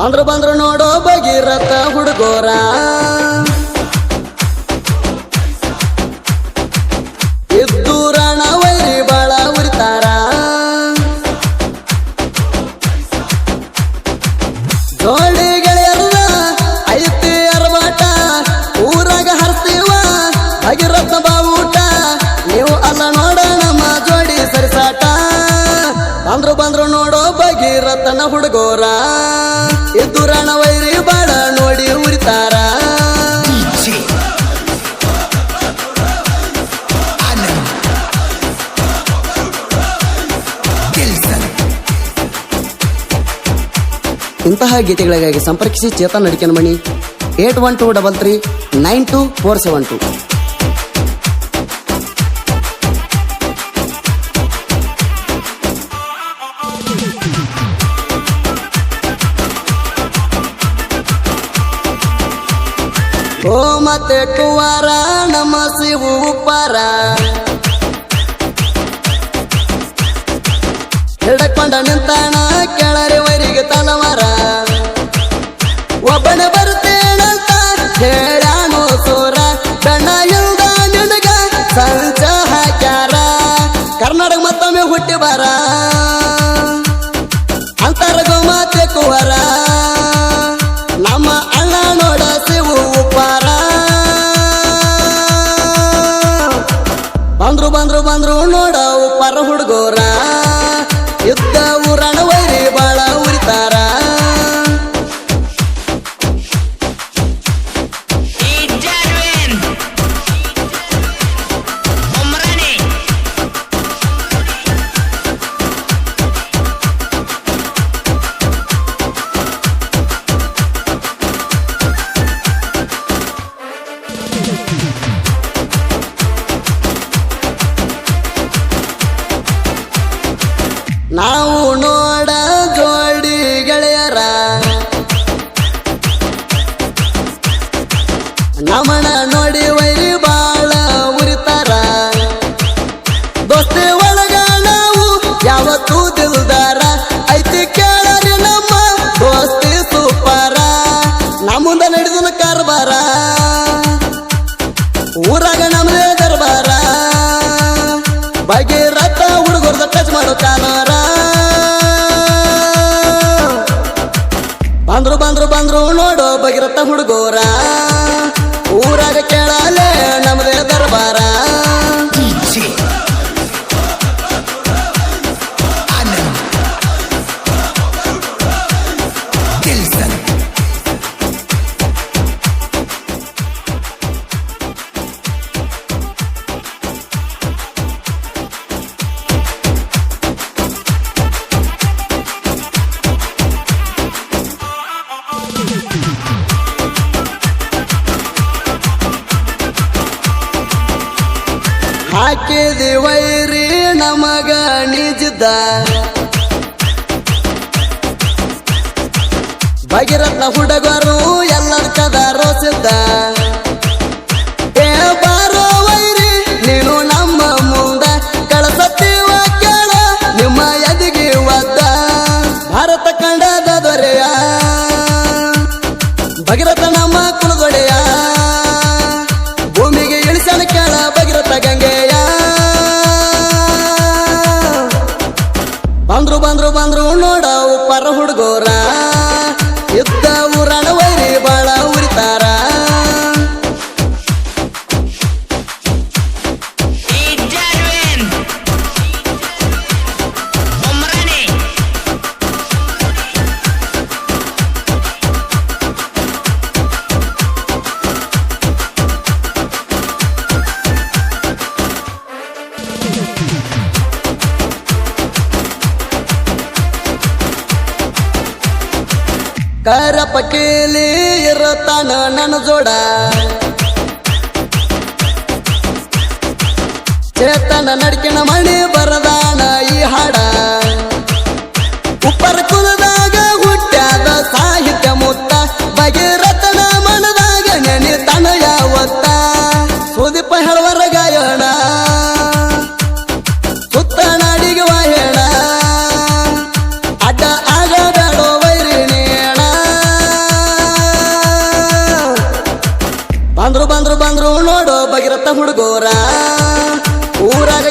ಬಂದ್ರು ಬಂದ್ರು ನೋಡೋ ಭಗೀರಥ ಹುಡುಗೋರ. ಇದ್ದೂರಣ ವೈರಿ ಬಾಳ ಉರಿತಾರ. ಜೋಡಿ ಗೆಳೆಯಲ್ಲ ಐತಿ ಅರವಾಟ, ಊರಾಗ ಹರ್ತೀವ ಭಗೀರಥ ಬಾವುಟ. ನೀವು ಅಲ್ಲ ನೋಡ ನಮ್ಮ ಜೋಡಿ ಸರಿಸಾಟ. ಬಂದ್ರು ಬಂದ್ರು ನೋಡೋ ಭಗೀರಥನ ಹುಡುಗೋರ. ಇದ್ದೂರಣ ವೈರಿ ಬಾಳ ನೋಡಿ ಉರಿತಾರ DJ Anand Dilson ಇಂತಹ ಗೀತೆಗಳಿಗಾಗಿ ಸಂಪರ್ಕಿಸಿ ಚೇತನ್ ಅಡಿಕೆನ ಮಣಿ eight one two double three nine two four seven two o ಮತ್ತೆ ಕುವಾರ ನಮ್ಮ ಶಿವು ಪರ ಹಿಡಕೊಂಡ ನಿಂತಾಣ ಕೆಳರೆ ವೈರಿಗೆ ತಲವಾರ. ಒಬ್ಬನ ಬರ್ತೇನಂತ ಹೇಳ್ಯಾನೋ ಬಂದ್ರು ಬಂದ್ರು ಬಂದ್ರು ನೋಡವು ಪರ ಹುಡುಗೋರ. ಯುದ್ಧ ಊರಣ ನಾವು ನೋಡ ಜೋಡಿ ಗೆಳೆಯರ. ನಮನ ನೋಡಿ ಭಗೀರಥ ಹುಡುಗರ್ದ ಟಚ್ ಮಾಡೋ ಚಾಲರ ಬಂದ್ರು ಬಂದ್ರು ಬಂದ್ರು ನೋಡೋ ಬಗಿರತ್ತ ಹುಡುಗೋರ? ಊರಾಗ ಕೇಳಲೆ ನಮ್ದೇ ದರ್ಬಾರ? ಹಾಕಿದಿ ವೈರಿ ನಮಗ ನಿಜದ. ಭಗೀರಥ ಹುಡುಗರು ಕರಪ ಪಕೇಲಿ ಇರತಾನ ನನ್ನ ಜೋಡ. ಚೇತನ ನಡ್ಕಿನ ಮಣಿ ಬರದಾನ ಈ ಹಾಡ. ಉಪ್ಪರ ಕುಲದಾಗ ಬಂದ್ರು ಬಂದ್ರು ಬಂದ್ರು ನೋಡೋ ಬಗಿರತ್ತ ಹುಡುಗೋರ. ಊರಾಗ